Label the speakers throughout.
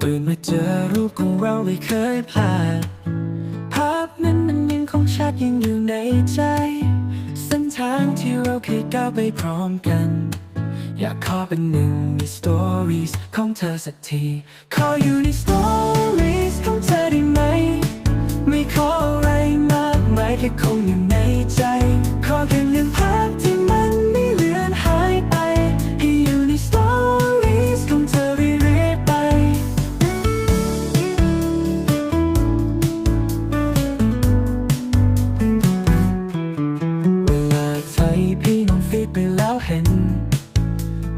Speaker 1: ตื่นมาเจอรูปของเราไม่เคยพลาด ภาพนั้นมันยังคงชัดยังอยู่ในใจ เส้นทางที่เราเคยก้าวไปพร้อมกัน อยากขอเป็นหนึ่งในสตอรี่ของเธอสักที ขออยู่ในสตอาใช้พี่น้องฟีดไปแล้วเห็น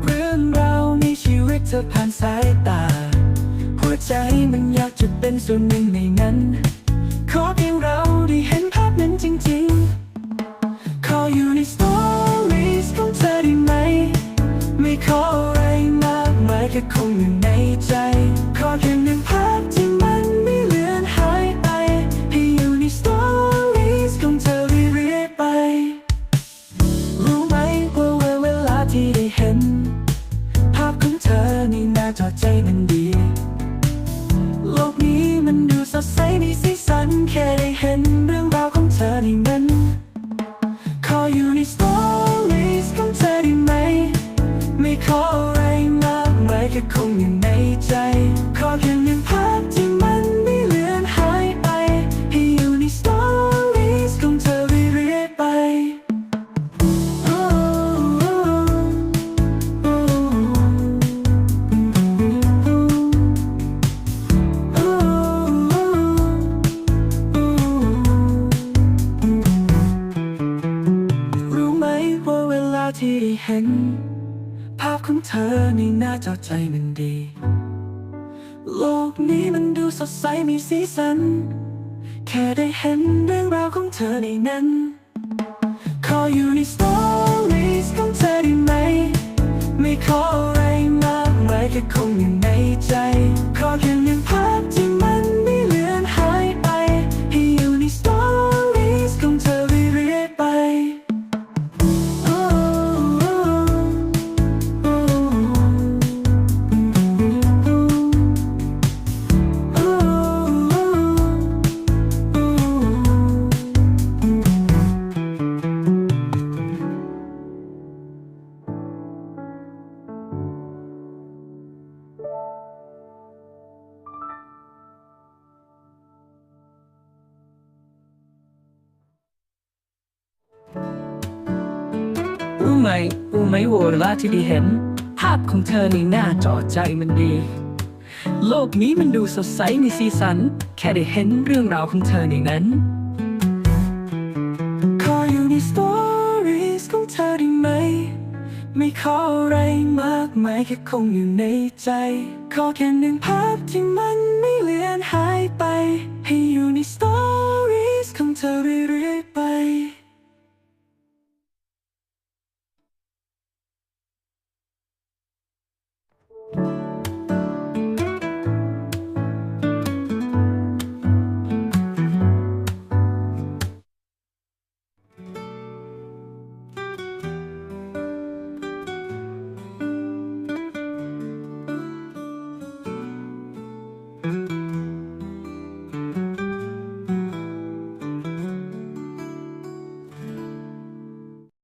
Speaker 1: เรื่องราวในชีวิตเธอผ่านสายตา หัวใจมันอยากจะเป็นส่วนหนึ่งในนั้น ขอเพียงเราได้เห็น ออยู่ในสตอรี่ของเธอได้ไหม ไม่ขอาวที่เห็น ภาพของเธอในหน้าจอใจมันดี โลกนี้มันดูสดใสมีสีสัน แค่ได้เห็นเรื่องราวของเธอในนั้น ขออยู่ในสต รู้ไหมรู้ไหมว่าเวลาที่ได้เห็น ภาพของเธอในหน้าจอใจมันดี โลกนี้มันดูสดใสมีสีสัน แค่ได้เห็นเรื่องราวของเธอในนั้น ขออยู่ในสตอรี่ของเธอได้ไหม ไม่ขออะไรมากมายแค่คงอยู่ในใจ ขอแค่หนึ่งภาพที่มัน